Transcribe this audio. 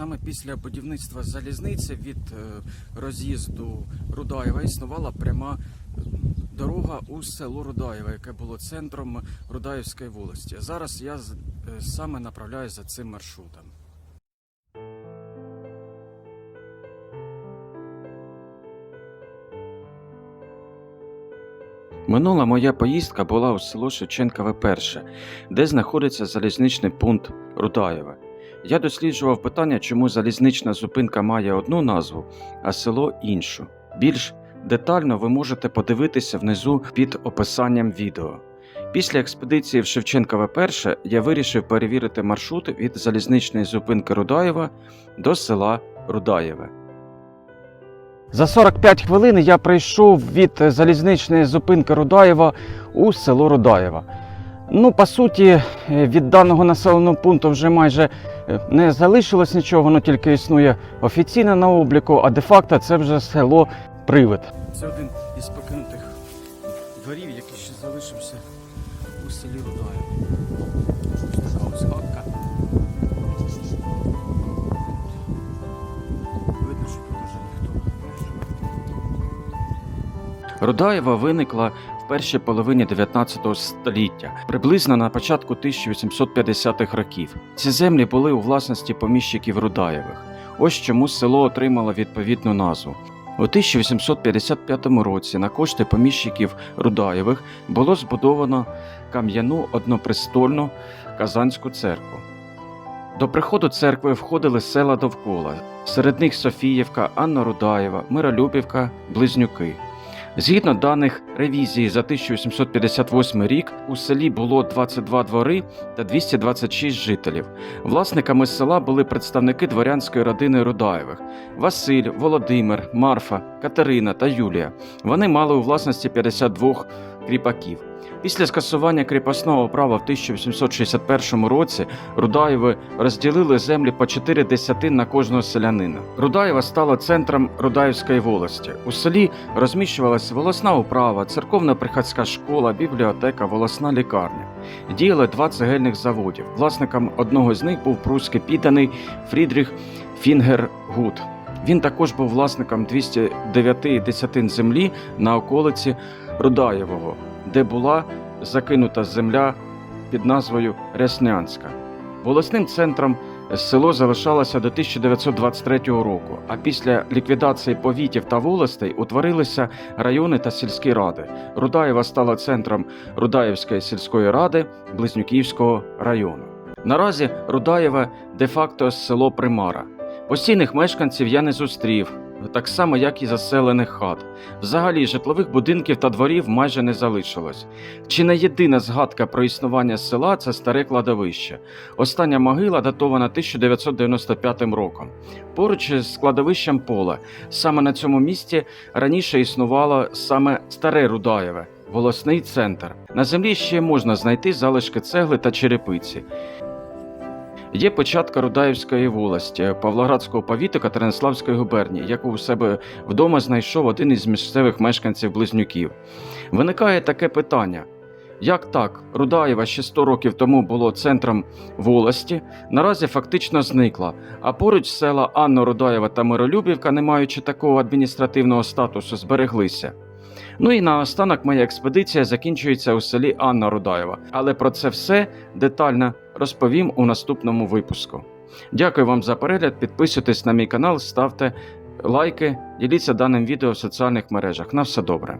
Саме після будівництва залізниці від е, роз'їзду Рудаєва існувала пряма е, дорога у село Рудаєве, яке було центром Рудаївської волості. Зараз я е, саме направляюся за цим маршрутом. Минула моя поїздка була у село Шевченкове перше, де знаходиться залізничний пункт Рудаєве. Я досліджував питання, чому залізнична зупинка має одну назву, а село іншу. Більш детально ви можете подивитися внизу під описанням відео. Після експедиції в Шевченкове перше я вирішив перевірити маршрут від залізничної зупинки Рудаєва до села Рудаєве. За 45 хвилин я прийшов від залізничної зупинки Рудаєва у село Рудаєва. Ну, по суті, е, від даного населеного пункту вже майже не залишилось нічого, воно тільки існує офіційно на обліку, а де-факто це вже село Привид. Це один із покинутих дворів, який ще залишився у селі Рудаєво. Ось така ось хатка. Видно, що тут уже ніхто. Рудаєва виникла першій половині 19 століття, приблизно на початку 1850-х років. Ці землі були у власності поміщиків Рудаєвих. Ось чому село отримало відповідну назву. У 1855 році на кошти поміщиків Рудаєвих було збудовано кам'яну однопрестольну Казанську церкву. До приходу церкви входили села довкола, серед них Софіївка, Анна Рудаєва, Миролюбівка, Близнюки. Згідно даних ревізії за 1858 рік, у селі було 22 двори та 226 жителів. Власниками села були представники дворянської родини Рудаєвих Василь, Володимир, Марфа, Катерина та Юлія. Вони мали у власності 52 кріпаків. Після скасування кріпосного права в 1861 році Рудаєви розділили землі по 4 десятин на кожного селянина. Рудаєва стала центром Рудаївської волості. У селі розміщувалася волосна управа, церковно-приходська школа, бібліотека, волосна лікарня. Діяли два цегельних заводів. Власником одного з них був прусський підданий Фрідріх Фінгергут. Він також був власником 209 десятин землі на околиці Рудаєвого, де була закинута земля під назвою Реснянська. Волосним центром село залишалося до 1923 року, а після ліквідації повітів та волостей утворилися райони та сільські ради. Рудаєва стала центром Рудаєвської сільської ради Близнюківського району. Наразі Рудаєве де-факто село Примара. Постійних мешканців я не зустрів, так само як і заселених хат. Взагалі житлових будинків та дворів майже не залишилось. Чи не єдина згадка про існування села це старе кладовище. Остання могила датована 1995 роком. Поруч з кладовищем поле. Саме на цьому місці раніше існувало саме старе Рудаєве, волосний центр. На землі ще можна знайти залишки цегли та черепиці. Є початка Рудаївської волості. Павлоградського повіту Катеринославської губернії, яку у себе вдома знайшов один із місцевих мешканців близнюків. Виникає таке питання: як так, Рудаєва ще 100 років тому було центром волості, наразі фактично зникла, а поруч села Анна Рудаєва та Миролюбівка, не маючи такого адміністративного статусу, збереглися. Ну і наостанок моя експедиція закінчується у селі Анна Рудаєва, але про це все детально розповім у наступному випуску. Дякую вам за перегляд. Підписуйтесь на мій канал, ставте лайки, діліться даним відео в соціальних мережах. На все добре.